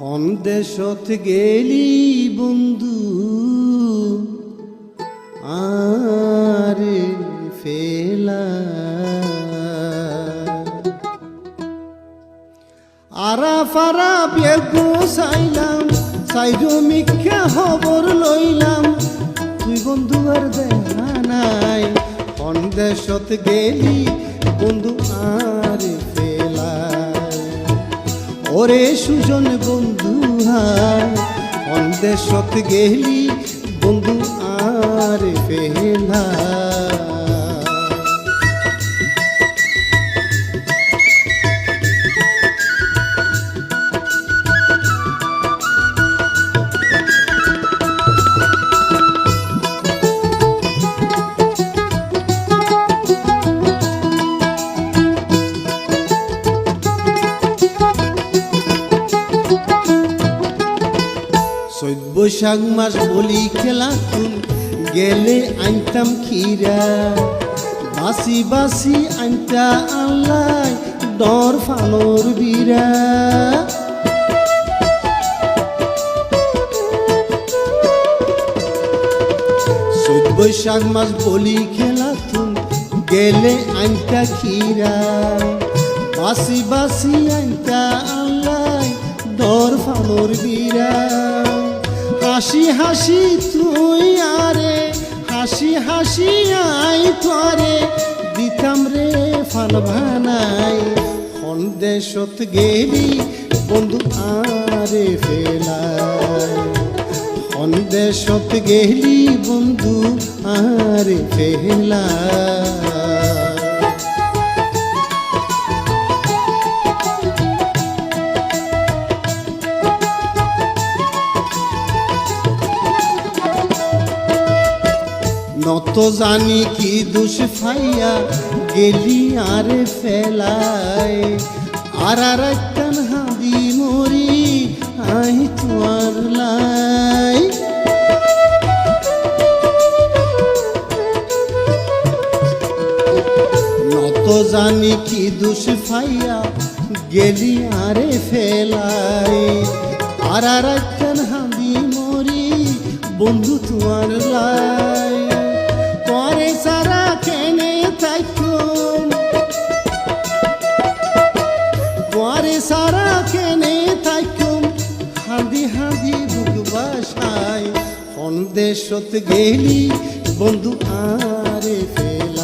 সন্দেশত গেলি বন্ধু? আরে ফেলা। আরা ফারা বেগু চাইলাম চাইরো মিখ্যা খবর লইলাম। তুই বন্ধু আর দেখা নাই সন্দেশত গেলি বন্ধু? আর ওরে সুজন বন্ধু হা অন্ধের সত গেলি বন্ধু আর ফেলা বৈশাখ মাস বলি খেলা তুন গেলে আনতাম খিরা বাসি বাসি আনতা আল্লাই ডর ফানোর বীরা। বৈশাখ মাস বলি খেলা তুন গেলে আনতা খিরা বাসি বাসি আনতা আল্লাই ডর ফানোর বীরা। হাসি হাসি তুই আরে, হাসি হাসি আই তোরে। দিতাম রে ফান ভানাই সন্দেশত গেলি বন্ধু আরে ফেলাই। সন্দেশত গেলি বন্ধু আরে ফেলাই। নত জানি কি দুষ ফাইয়া গেলি আরে ফেলাই। আর আর একখান হাদি মরি, আই তোমার লাই। নত জানি কি দুষ ফাইয়া গেলি আরে ফেলাই। আর আর একখান হাদি মরি, বন্ধু তোমার লাই। হাদি হাঁদি বুক বাসায় সন্দেশত গেলি বন্ধু আরে ফের